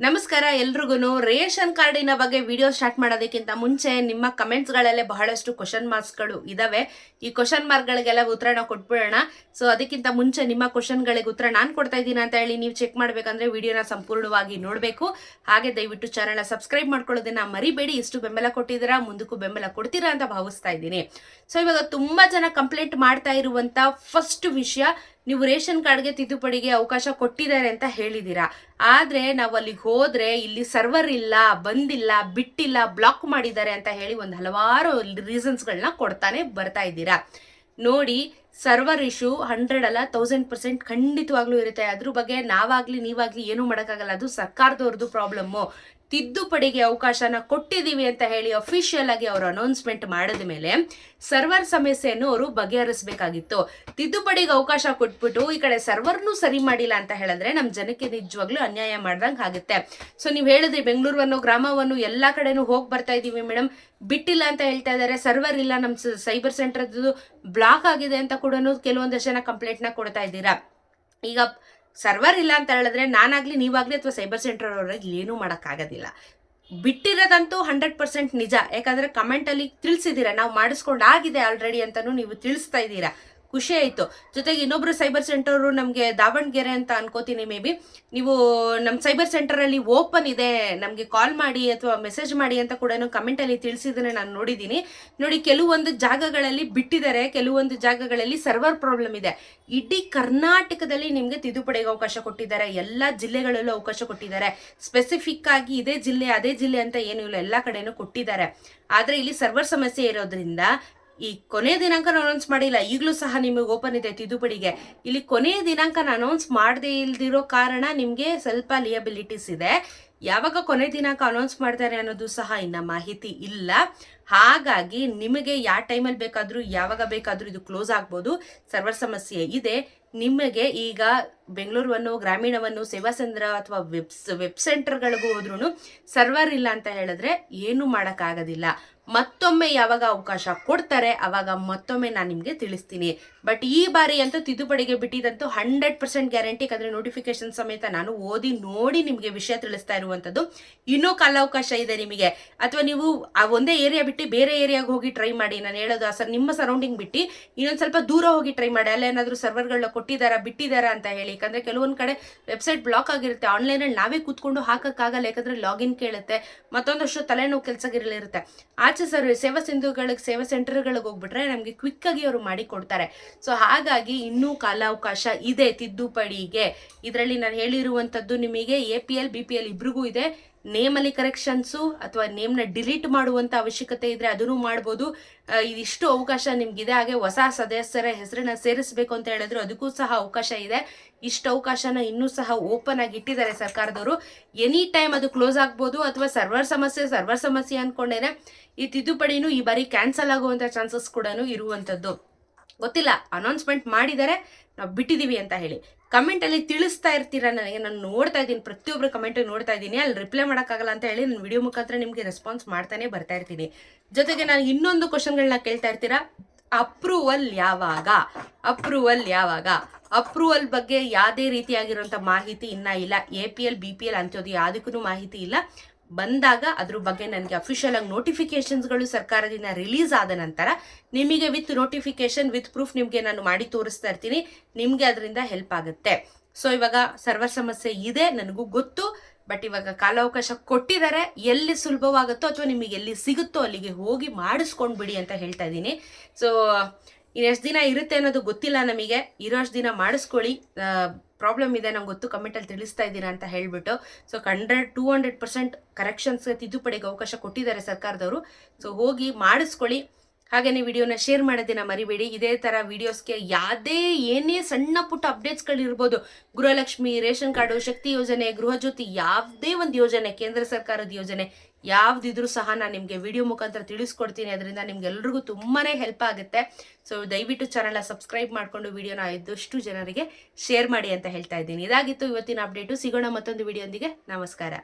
ನಮಸ್ಕಾರ ಎಲ್ರಿಗೂ ರೇಷನ್ ಕಾರ್ಡಿನ ಬಗ್ಗೆ ವಿಡಿಯೋ ಸ್ಟಾರ್ಟ್ ಮಾಡೋದಕ್ಕಿಂತ ಮುಂಚೆ ನಿಮ್ಮ ಕಮೆಂಟ್ಸ್ಗಳಲ್ಲೇ ಬಹಳಷ್ಟು ಕ್ವಶನ್ ಮಾರ್ಕ್ಸ್ಗಳು ಇದಾವೆ. ಈ ಕ್ವಶನ್ ಮಾರ್ಕ್ಗಳಿಗೆಲ್ಲ ಉತ್ತರನ ಕೊಟ್ಬಿಡೋಣ. ಸೊ, ಅದಕ್ಕಿಂತ ಮುಂಚೆ ನಿಮ್ಮ ಕ್ವಶನ್ಗಳಿಗೆ ಉತ್ತರ ನಾನು ಕೊಡ್ತಾ ಇದ್ದೀನಿ ಅಂತ ಹೇಳಿ ನೀವು ಚೆಕ್ ಮಾಡಬೇಕಂದ್ರೆ ವಿಡಿಯೋನ ಸಂಪೂರ್ಣವಾಗಿ ನೋಡಬೇಕು. ಹಾಗೆ ದಯವಿಟ್ಟು ಚಾನಲ್ನ ಸಬ್ಸ್ಕ್ರೈಬ್ ಮಾಡ್ಕೊಳ್ಳೋದನ್ನ ಮರಿಬೇಡಿ. ಇಷ್ಟು ಬೆಂಬಲ ಕೊಟ್ಟಿದ್ದೀರಾ, ಮುಂದಕ್ಕೂ ಬೆಂಬಲ ಕೊಡ್ತೀರಾ ಅಂತ ಭಾವಿಸ್ತಾ ಇದ್ದೀನಿ. ಸೊ, ಇವಾಗ ತುಂಬಾ ಜನ ಕಂಪ್ಲೇಂಟ್ ಮಾಡ್ತಾ ಇರುವಂಥ ಫಸ್ಟ್ ವಿಷಯ ನೀವು ರೇಷನ್ ಕಾರ್ಡ್ಗೆ ತಿದ್ದುಪಡಿಗೆ ಅವಕಾಶ ಕೊಟ್ಟಿದ್ದಾರೆ ಅಂತ ಹೇಳಿದ್ದೀರಾ? ಆದರೆ ನಾವು ಅಲ್ಲಿಗೆ ಹೋದರೆ ಇಲ್ಲಿ ಸರ್ವರ್ ಇಲ್ಲ, ಬಂದಿಲ್ಲ, ಬಿಟ್ಟಿಲ್ಲ, ಬ್ಲಾಕ್ ಮಾಡಿದ್ದಾರೆ ಅಂತ ಹೇಳಿ ಒಂದು ಹಲವಾರು ರೀಸನ್ಸ್ಗಳನ್ನ ಕೊಡ್ತಾನೆ ಬರ್ತಾ ಇದ್ದೀರಾ? ನೋಡಿ ಸರ್ವರ್ ಇಶ್ಯೂ ಹಂಡ್ರೆಡ್ ಅಲ್ಲ ತೌಸಂಡ್ ಪರ್ಸೆಂಟ್ ಖಂಡಿತವಾಗ್ಲೂ ಇರುತ್ತೆ. ಅದ್ರ ಬಗ್ಗೆ ನಾವಾಗ್ಲಿ, ನೀವಾಗ್ಲಿ ಏನೂ ಮಾಡೋಕ್ಕಾಗಲ್ಲ. ಅದು ಸರ್ಕಾರದವ್ರದ್ದು ಪ್ರಾಬ್ಲಮ್ಮು ತಿದ್ದುಪಡಿಗೆ ಅವಕಾಶನ ಕೊಟ್ಟಿದ್ದೀವಿ ಅಂತ ಹೇಳಿ ಅಫಿಷಿಯಲ್ ಆಗಿ ಅವರು ಅನೌನ್ಸ್ಮೆಂಟ್ ಮಾಡಿದ ಮೇಲೆ ಸರ್ವರ್ ಸಮಸ್ಯೆಯನ್ನು ಅವರು ಬಗೆಹರಿಸಬೇಕಾಗಿತ್ತು. ತಿದ್ದುಪಡಿಗೆ ಅವಕಾಶ ಕೊಟ್ಬಿಟ್ಟು ಈ ಕಡೆ ಸರ್ವರ್ನೂ ಸರಿ ಮಾಡಿಲ್ಲ ಅಂತ ಹೇಳಿದ್ರೆ ನಮ್ಮ ಜನಕ್ಕೆ ನಿಜವಾಗ್ಲೂ ಅನ್ಯಾಯ ಮಾಡ್ದಂಗೆ ಆಗುತ್ತೆ. ಸೊ ನೀವು ಹೇಳಿದ್ರಿ ಬೆಂಗಳೂರನ್ನು ಗ್ರಾಮವನ್ನು ಎಲ್ಲ ಕಡೆನೂ ಹೋಗಿ ಬರ್ತಾ ಇದ್ದೀವಿ ಮೇಡಮ್ ಬಿಟ್ಟಿಲ್ಲ ಅಂತ ಹೇಳ್ತಾ ಇದ್ದಾರೆ. ಸರ್ವರ್ ಇಲ್ಲ ನಮ್ಮ ಸೈಬರ್ ಸೆಂಟರ್ದು ಬ್ಲಾಕ್ ಆಗಿದೆ ಅಂತ ಕೂಡ ಕೆಲವೊಂದಷ್ಟು ಜನ ಕಂಪ್ಲೇಂಟ್ನ ಕೊಡ್ತಾ ಇದ್ದೀರಾ? ಈಗ ಸರ್ವರ್ ಇಲ್ಲ ಅಂತ ಹೇಳಿದ್ರೆ ನಾನಾಗ್ಲಿ ನೀವಾಗ್ಲಿ ಅಥವಾ ಸೈಬರ್ ಸೆಂಟರ್ ಅವ್ರಿಗೆ ಏನೂ ಮಾಡೋಕ್ಕಾಗೋದಿಲ್ಲ. ಬಿಟ್ಟಿರೋದಂತೂ ಹಂಡ್ರೆಡ್ ಪರ್ಸೆಂಟ್ ನಿಜ. ಯಾಕಂದ್ರೆ ಕಮೆಂಟಲ್ಲಿ ತಿಳಿಸಿದ್ದೀರಾ? ನಾವು ಮಾಡಿಸ್ಕೊಂಡು ಆಗಿದೆ ಆಲ್ರೆಡಿ ಅಂತಲೂ ನೀವು ತಿಳಿಸ್ತಾ ಇದ್ದೀರಾ? ಖುಷಿ ಆಯಿತು. ಜೊತೆಗೆ ಇನ್ನೊಬ್ರು ಸೈಬರ್ ಸೆಂಟರು ನಮಗೆ ದಾವಣಗೆರೆ ಅಂತ ಅನ್ಕೋತೀನಿ ಮೇ ಬಿ ನೀವು ನಮ್ಮ ಸೈಬರ್ ಸೆಂಟರಲ್ಲಿ ಓಪನ್ ಇದೆ, ನಮಗೆ ಕಾಲ್ ಮಾಡಿ ಅಥವಾ ಮೆಸೇಜ್ ಮಾಡಿ ಅಂತ ಕೂಡ ಕಮೆಂಟಲ್ಲಿ ತಿಳಿಸಿದ್ರೆ ನಾನು ನೋಡಿದ್ದೀನಿ. ನೋಡಿ, ಕೆಲವೊಂದು ಜಾಗಗಳಲ್ಲಿ ಬಿಟ್ಟಿದ್ದಾರೆ, ಕೆಲವೊಂದು ಜಾಗಗಳಲ್ಲಿ ಸರ್ವರ್ ಪ್ರಾಬ್ಲಮ್ ಇದೆ. ಇಡೀ ಕರ್ನಾಟಕದಲ್ಲಿ ನಿಮಗೆ ತಿದ್ದುಪಡಿಗೆ ಅವಕಾಶ ಕೊಟ್ಟಿದ್ದಾರೆ, ಎಲ್ಲ ಜಿಲ್ಲೆಗಳಲ್ಲೂ ಅವಕಾಶ ಕೊಟ್ಟಿದ್ದಾರೆ. ಸ್ಪೆಸಿಫಿಕ್ ಆಗಿ ಇದೇ ಜಿಲ್ಲೆ, ಅದೇ ಜಿಲ್ಲೆ ಅಂತ ಏನೂ ಇಲ್ಲ, ಎಲ್ಲ ಕಡೆನೂ ಕೊಟ್ಟಿದ್ದಾರೆ. ಆದರೆ ಇಲ್ಲಿ ಸರ್ವರ್ ಸಮಸ್ಯೆ ಇರೋದ್ರಿಂದ ಈ ಕೊನೆಯ ದಿನಾಂಕನ ಅನೌನ್ಸ್ ಮಾಡಿಲ್ಲ, ಈಗಲೂ ಸಹ ನಿಮಗೆ ಓಪನ್ ಇದೆ ತಿದ್ದುಪಡಿಗೆ. ಇಲ್ಲಿ ಕೊನೆಯ ದಿನಾಂಕನ ಅನೌನ್ಸ್ ಮಾಡದೇ ಇಲ್ದಿರೋ ಕಾರಣ ನಿಮಗೆ ಸ್ವಲ್ಪ ಲಿಯಬಿಲಿಟೀಸ್ ಇದೆ. ಯಾವಾಗ ಕೊನೆ ದಿನಾಂಕ ಅನೌನ್ಸ್ ಮಾಡ್ತಾರೆ ಅನ್ನೋದು ಸಹ ಇನ್ನ ಮಾಹಿತಿ ಇಲ್ಲ. ಹಾಗಾಗಿ ನಿಮಗೆ ಯಾವ ಟೈಮಲ್ಲಿ ಬೇಕಾದರೂ, ಯಾವಾಗ ಬೇಕಾದರೂ ಇದು ಕ್ಲೋಸ್ ಆಗ್ಬೋದು. ಸರ್ವರ್ ಸಮಸ್ಯೆ ಇದೆ. ನಿಮಗೆ ಈಗ ಬೆಂಗಳೂರನ್ನು, ಗ್ರಾಮೀಣವನ್ನು, ಸೇವಾ ಕೇಂದ್ರ ಅಥವಾ ವೆಬ್ಸ್ ವೆಬ್ ಸೆಂಟರ್ಗಳಿಗೂ ಹೋದ್ರೂ ಸರ್ವರ್ ಇಲ್ಲ ಅಂತ ಹೇಳಿದ್ರೆ ಏನೂ ಮಾಡೋಕ್ಕಾಗೋದಿಲ್ಲ. ಮತ್ತೊಮ್ಮೆ ಯಾವಾಗ ಅವಕಾಶ ಕೊಡ್ತಾರೆ, ಅವಾಗ ಮತ್ತೊಮ್ಮೆ ನಾನು ನಿಮಗೆ ತಿಳಿಸ್ತೀನಿ. ಬಟ್ ಈ ಬಾರಿ ಅಂತೂ ತಿದ್ದುಪಡಿಗೆ ಬಿಟ್ಟಿದ್ದಂತೂ ಹಂಡ್ರೆಡ್ ಪರ್ಸೆಂಟ್ ಗ್ಯಾರಂಟಿ ಯಾಕಂದರೆ ನೋಟಿಫಿಕೇಶನ್ ಸಮೇತ ನಾನು ಓದಿ ನೋಡಿ ನಿಮಗೆ ವಿಷಯ ತಿಳಿಸ್ತಾ ಇರುವಂಥದ್ದು ಇನ್ನೂ ಕಾಲಾವಕಾಶ ಇದೆ ನಿಮಗೆ. ಅಥವಾ ನೀವು ಆ ಒಂದೇ ಏರಿಯಾ ಬಿಟ್ಟು ಬೇರೆ ಏರಿಯಾಗೆ ಹೋಗಿ ಟ್ರೈ ಮಾಡಿ. ನಾನು ಹೇಳೋದು ಆ ಸರ್, ನಿಮ್ಮ ಸರೌಂಡಿಂಗ್ ಬಿಟ್ಟು ಇನ್ನೊಂದು ಸ್ವಲ್ಪ ದೂರ ಹೋಗಿ ಟ್ರೈ ಮಾಡಿ. ಅಲ್ಲೇನಾದರೂ ಸರ್ವರ್ಗಳನ್ನ ಕೊಟ್ಟಿದ್ದಾರಾ, ಬಿಟ್ಟಿದ್ದಾರಾ ಅಂತ ಹೇಳಿ. ಯಾಕಂದರೆ ಕೆಲವೊಂದು ಕಡೆ ವೆಬ್ಸೈಟ್ ಬ್ಲಾಕ್ ಆಗಿರುತ್ತೆ. ಆನ್ಲೈನಲ್ಲಿ ನಾವೇ ಕೂತ್ಕೊಂಡು ಹಾಕೋಕ್ಕಾಗಲ್ಲ. ಯಾಕಂದರೆ ಲಾಗಿನ್ ಕೇಳುತ್ತೆ. ಮತ್ತೊಂದಷ್ಟು ತಲೆನೋವು ಕೆಲಸಗಳಿರುತ್ತೆ ಆಚೆ ಸರ್ ಸೇವಾ ಸಿಂಧುಗಳಿಗೆ, ಸೇವಾ ಸೆಂಟರ್ಗಳಿಗೆ ಹೋಗ್ಬಿಟ್ರೆ ನಮಗೆ ಕ್ವಿಕ್ ಆಗಿ ಅವರು ಮಾಡಿ ಕೊಡ್ತಾರೆ ಸೊ ಹಾಗಾಗಿ ಇನ್ನೂ ಕಾಲಾವಕಾಶ ಇದೆ ತಿದ್ದುಪಡಿಗೆ. ಇದರಲ್ಲಿ ನಾನು ಹೇಳಿರುವಂಥದ್ದು ನಿಮಗೆ ಎ ಪಿ ಇಬ್ರಿಗೂ ಇದೆ. ನೇಮಲ್ಲಿ ಕರೆಕ್ಷನ್ಸು ಅಥವಾ ನೇಮ್ನ ಡಿಲೀಟ್ ಮಾಡುವಂಥ ಅವಶ್ಯಕತೆ ಇದ್ರೆ ಅದನ್ನು ಮಾಡ್ಬೋದು. ಇದಿಷ್ಟು ಅವಕಾಶ ನಿಮ್ಗಿದೆ. ಹಾಗೆ ಹೊಸ ಸದಸ್ಯರ ಹೆಸರನ್ನ ಸೇರಿಸಬೇಕು ಅಂತ ಹೇಳಿದ್ರು ಅದಕ್ಕೂ ಸಹ ಅವಕಾಶ ಇದೆ. ಇಷ್ಟು ಅವಕಾಶನ ಇನ್ನೂ ಸಹ ಓಪನ್ ಆಗಿ ಇಟ್ಟಿದ್ದಾರೆ ಸರ್ಕಾರದವರು. ಎನಿ ಟೈಮ್ ಅದು ಕ್ಲೋಸ್ ಆಗ್ಬೋದು ಅಥವಾ ಸರ್ವರ್ ಸಮಸ್ಯೆ ಸರ್ವರ್ ಸಮಸ್ಯೆ ಅನ್ಕೊಂಡೇನೆ ಈ ತಿದ್ದುಪಡಿನೂ ಈ ಬಾರಿ ಕ್ಯಾನ್ಸಲ್ ಆಗುವಂಥ ಚಾನ್ಸಸ್ ಕೂಡ ಇರುವಂಥದ್ದು ಗೊತ್ತಿಲ್ಲ ಅನೌನ್ಸ್ಮೆಂಟ್ ಮಾಡಿದರೆ ನಾವು ಬಿಟ್ಟಿದ್ದೀವಿ ಅಂತ ಹೇಳಿ. ಕಮೆಂಟಲ್ಲಿ ತಿಳಿಸ್ತಾ ಇರ್ತೀರ? ನನಗೆ ನಾನು ನೋಡ್ತಾ ಇದ್ದೀನಿ. ಪ್ರತಿಯೊಬ್ಬರು ಕಮೆಂಟ್ ನೋಡ್ತಾ ಇದ್ದೀನಿ. ಅಲ್ಲಿ ರಿಪ್ಲೈ ಮಾಡೋಕ್ಕಾಗಲ್ಲ ಅಂತ ಹೇಳಿ ನಾನು ವಿಡಿಯೋ ಮುಖಾಂತರ ನಿಮಗೆ ರೆಸ್ಪಾನ್ಸ್ ಮಾಡ್ತಾನೆ ಬರ್ತಾ ಇರ್ತೀನಿ. ಜೊತೆಗೆ ನಾನು ಇನ್ನೊಂದು ಕ್ವಶನ್ಗಳನ್ನ ಕೇಳ್ತಾ ಇರ್ತೀರಾ? ಅಪ್ರೂವಲ್ ಯಾವಾಗ? ಅಪ್ರೂವಲ್ ಯಾವಾಗ? ಅಪ್ರೂವಲ್ ಬಗ್ಗೆ ಯಾವುದೇ ರೀತಿಯಾಗಿರುವಂಥ ಮಾಹಿತಿ ಇನ್ನೂ ಇಲ್ಲ. A P L B P L ಅಂಥದ್ದು ಯಾವುದಕ್ಕೂ ಮಾಹಿತಿ ಇಲ್ಲ. ಬಂದಾಗ ಅದ್ರ ಬಗ್ಗೆ ನನಗೆ ಅಫಿಷಿಯಲ್ ಆಗಿ ನೋಟಿಫಿಕೇಶನ್ಸ್ಗಳು ಸರ್ಕಾರದಿಂದ ರಿಲೀಸ್ ಆದ ನಂತರ ನಿಮಗೆ ವಿತ್ ನೋಟಿಫಿಕೇಶನ್ ವಿತ್ ಪ್ರೂಫ್ ನಿಮಗೆ ನಾನು ಮಾಡಿ ತೋರಿಸ್ತಾ ಇರ್ತೀನಿ. ನಿಮಗೆ ಅದರಿಂದ ಹೆಲ್ಪ್ ಆಗುತ್ತೆ. ಸೊ ಇವಾಗ ಸರ್ವರ್ ಸಮಸ್ಯೆ ಇದೆ, ನನಗೂ ಗೊತ್ತು. ಬಟ್ ಇವಾಗ ಕಾಲಾವಕಾಶ ಕೊಟ್ಟಿದ್ದಾರೆ, ಎಲ್ಲಿ ಸುಲಭವಾಗುತ್ತೋ ಅಥವಾ ನಿಮಗೆ ಎಲ್ಲಿ ಸಿಗುತ್ತೋ ಅಲ್ಲಿಗೆ ಹೋಗಿ ಮಾಡಿಸ್ಕೊಂಡ್ಬಿಡಿ ಅಂತ ಹೇಳ್ತಾ ಇದ್ದೀನಿ. ಸೊ ಎಷ್ಟು ದಿನ ಇರುತ್ತೆ ಅನ್ನೋದು ಗೊತ್ತಿಲ್ಲ ನಮಗೆ. ಇರೋಷ್ಟು ದಿನ ಮಾಡಿಸ್ಕೊಳ್ಳಿ. ಪ್ರಾಬ್ಲಮ್ ಇದೆ ನಂಗೆ ಗೊತ್ತು. ಕಮೆಂಟಲ್ಲಿ ತಿಳಿಸ್ತಾ ಇದ್ದೀರಾ ಅಂತ ಹೇಳಿಬಿಟ್ಟು. So hundred to hundred percent corrections ತಿದ್ದುಪಡಿಗೆ ಅವಕಾಶ ಕೊಟ್ಟಿದ್ದಾರೆ ಸರ್ಕಾರದವರು. ಸೊ ಹೋಗಿ ಮಾಡಿಸ್ಕೊಳ್ಳಿ. ಹಾಗೆಯೇ ವಿಡಿಯೋನ ಶೇರ್ ಮಾಡೋದನ್ನ ಮರಿಬೇಡಿ. ಇದೇ ಥರ ವಿಡಿಯೋಸ್ಗೆ ಯಾವುದೇ ಏನೇ ಸಣ್ಣ ಪುಟ್ಟ ಅಪ್ಡೇಟ್ಸ್ಗಳಿರ್ಬೋದು ಗೃಹಲಕ್ಷ್ಮಿ, ರೇಷನ್ ಕಾರ್ಡು, ಶಕ್ತಿ ಯೋಜನೆ ಗೃಹಜ್ಯೋತಿ ಯಾವುದೇ ಒಂದು ಯೋಜನೆ, ಕೇಂದ್ರ ಸರ್ಕಾರದ ಯೋಜನೆ ಯಾವ್ದಿದ್ರೂ ಸಹ ನಾನು ನಿಮಗೆ ವಿಡಿಯೋ ಮುಖಾಂತರ ತಿಳಿಸ್ಕೊಡ್ತೀನಿ. ಅದರಿಂದ ನಿಮ್ಗೆಲ್ರಿಗೂ ತುಂಬಾ ಹೆಲ್ಪ್ ಆಗುತ್ತೆ. ಸೊ ದಯವಿಟ್ಟು ಚಾನಲ್ನ ಸಬ್ಸ್ಕ್ರೈಬ್ ಮಾಡಿಕೊಂಡು ವಿಡಿಯೋನ ಇದ್ದಷ್ಟು ಜನರಿಗೆ ಶೇರ್ ಮಾಡಿ ಅಂತ ಹೇಳ್ತಾ ಇದ್ದೀನಿ. ಇದಾಗಿತ್ತು ಇವತ್ತಿನ ಅಪ್ಡೇಟು ಸಿಗೋಣ ಮತ್ತೊಂದು ವಿಡಿಯೋಂದಿಗೆ ನಮಸ್ಕಾರ.